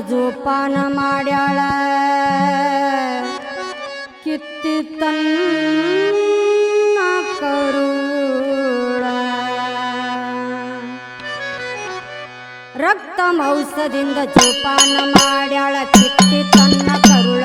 ಜೋಪಾನ ಮಾಡ್ಯಾಳ. ಕಿತ್ತಿ ತನ್ನ ಕರು ರಕ್ತ ಮೌಸದಿಂದ ಜೋಪಾನ ಮಾಡ್ಯಾಳ ಕಿತ್ತಿ ತನ್ನ ಕರುಳ.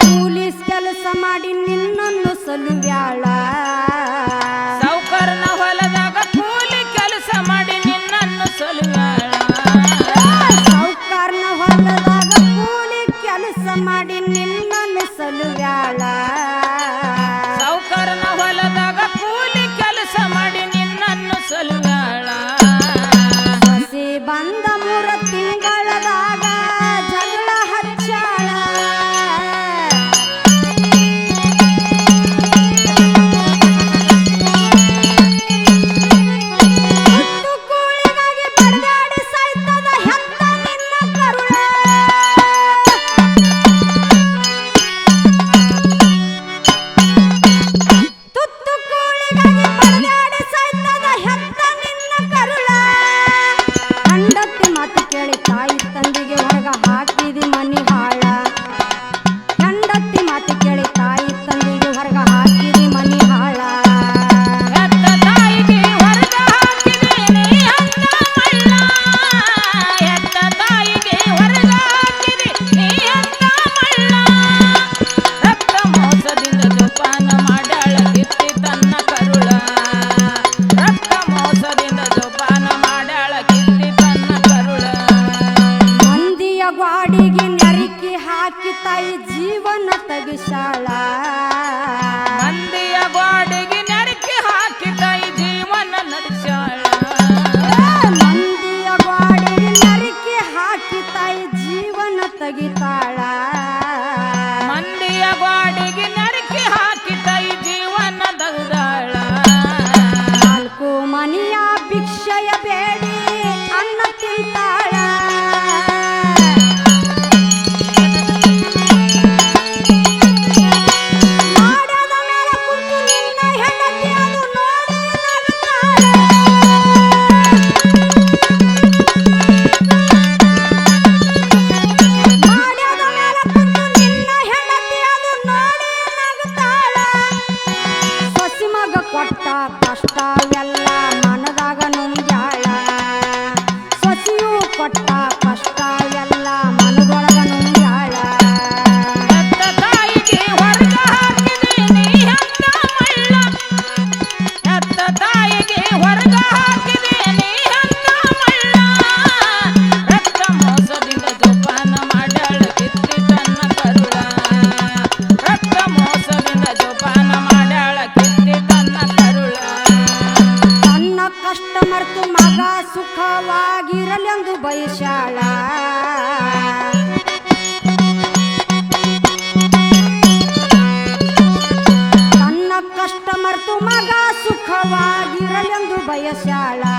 ಕೂಲಿಸ್ ಕೆಲಸ ಮಾಡಿ ನಿನ್ನನ್ನು ಸಲುವ್ಯಾಳ. ಸಾವುಕಾರನ ಹೊಲದಾಗ ಕೂಲಿ ಕೆಲಸ ಮಾಡಿ ನಿನ್ನನ್ನು ಸಲುವ್ಯಾಳ. পাড়া পাট্টা भयशाला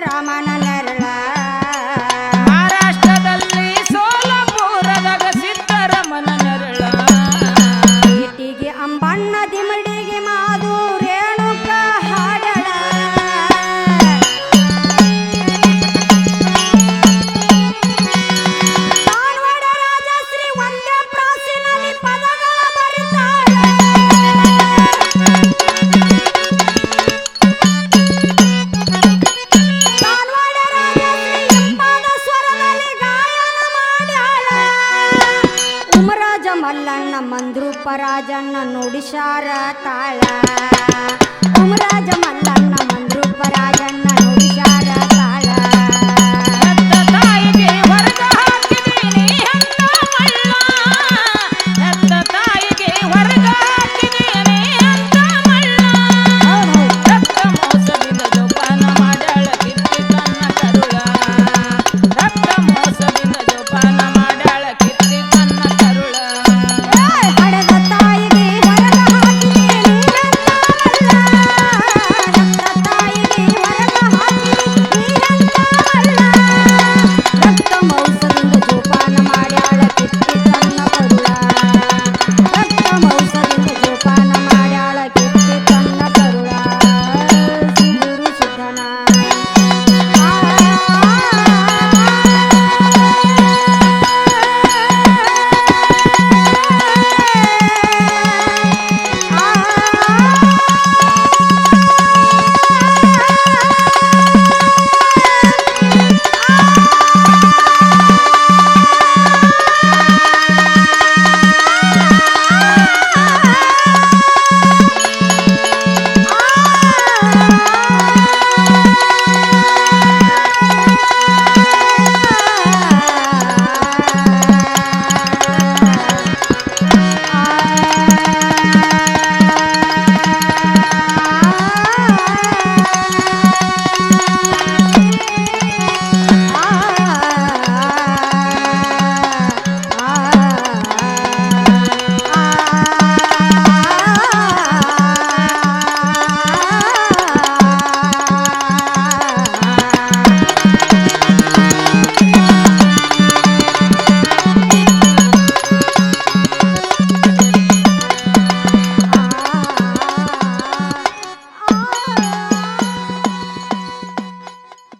ಸಿದ್ದರಾಮನ ইশারা তালা।